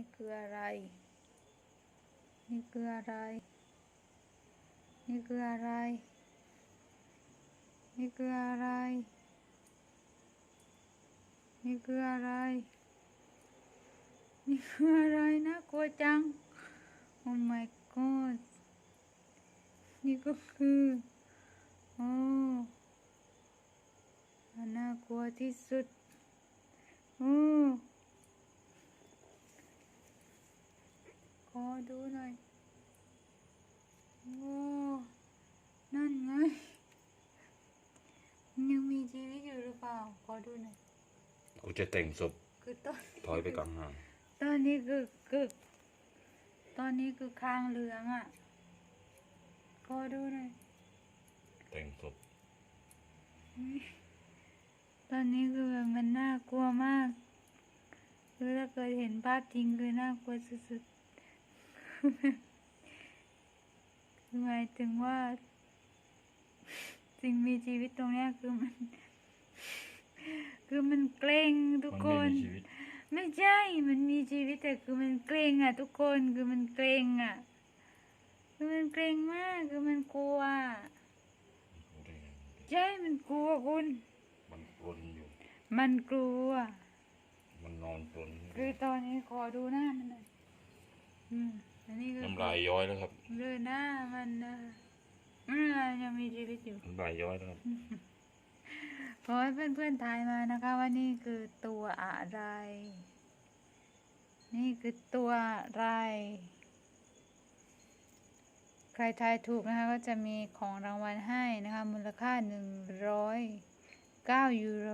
นี่คืออะไร นี่คืออะไร นี่คืออะไร นี่คืออะไร นี่คืออะไร นี่คืออะไรนะกลัวจัง Oh my god นี่ก็คือโอ้อันน่ากลัวที่สุดโอ้ขอดู หน่อย โอ้ นั่นไง ยังมีชีวิตอยู่หรือเปล่า ขอดูหน่อย กูจะแต่งศพคือต้นถอยไปกลางห้างตอนนี้คือคือตอนนี้คือคางเหลืองอะ ขอดูหน่อย แต่งศพตอนนี้คือแบบมันน่ากลัวมาก คือถ้าเกิดเห็นภาพจริงคือน่ากลัวสุดๆคือ หมายถึงว่า สิ่งมีชีวิตตรงเนี้ยคือมัน คือมันเกรงทุกมันคไม่นมีชีวิต ไม่ใช่ มันมีชีวิตแต่คือมันเกรงอะ ทุกคนคือมันเกรงอะ คือมันเกรงมากคือมันกลัวอะใช่ มันกลัวคุณ มันปลนอยู่ มันกลัว มันนอนปลนคือตอนนี้ขอดูหน้ามันหน่อยอืม อันนี้คือน้ำลายย้อยแล้วครับดูหน้ามันนะอ่ายังมีชีวิตอยู่น้ำลายย้อยแล้วครับขอให้เพื่อนๆทายมานะคะว่านี่คือตัวอะไร นี่คือตัวอะไร ใครทายถูกนะคะก็จะมีของรางวัลให้นะคะมูลค่าหนึ่งร้อยเก้ายูโร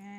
อ่า